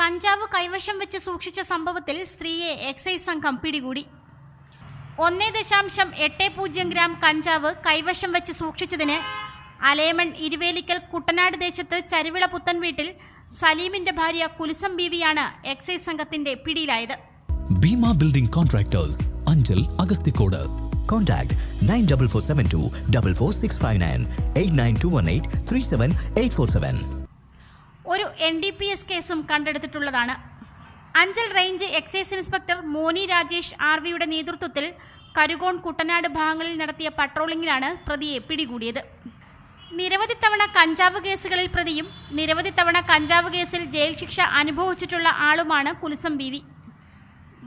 കഞ്ചാവ് കൈവശം വെച്ച് സൂക്ഷിച്ച സംഭവത്തിൽ സ്ത്രീയെ എക്സൈസ് സംഘം പിടികൂടി. ഒന്നേ ദശാംശം എട്ട് പൂജ്യം ഗ്രാം കഞ്ചാവ് കൈവശം വെച്ച് സൂക്ഷിച്ചതിന് അലേമൺ ഇരുവേലിക്കൽ കുട്ടനാട് ദേശത്ത് ചരുവിള പുത്തൻ വീട്ടിൽ സലീമിന്റെ ഭാര്യ കുലിസം ബീവിയാണ് എക്സൈസ് സംഘത്തിന്റെ പിടിയിലായത്. Bheema building contractors Anchal Agasthikode Contact 94472 44659 89218 37847. ഒരു എൻ ഡി പി എസ് കേസും കണ്ടെടുത്തിട്ടുള്ളതാണ്. Anchal range excise inspector Moni Rajesh R വിയുടെ നേതൃത്വത്തിൽ കരുകോൺ കുട്ടനാട് ഭാഗങ്ങളിൽ നടത്തിയ പട്രോളിങ്ങിലാണ് പ്രതിയെ പിടികൂടിയത്. നിരവധി തവണ കഞ്ചാവ് കേസുകളിൽ പ്രതിയും നിരവധി തവണ കഞ്ചാവ് കേസിൽ ജയിൽ ശിക്ഷ അനുഭവിച്ചിട്ടുള്ള ആളുമാണ് കുൽസം ബി വി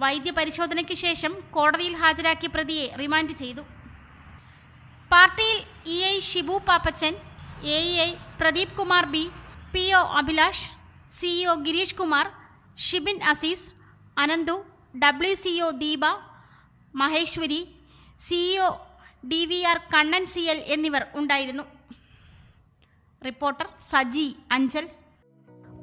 വൈദ്യപരിശോധനയ്ക്ക് ശേഷം കോടതിയിൽ ഹാജരാക്കിയ പ്രതിയെ റിമാൻഡ് ചെയ്തു. പാർട്ടിയിൽ E I Shibu Pappachan A E I Pradeep Kumar B P O Abhilash CEO Girish Kumar Shibin Azeez Ananthu W CEO Deepa Maheshwari CEO D V R Kannan C L എന്നിവർ ഉണ്ടായിരുന്നു. Reporter Saji Anchal.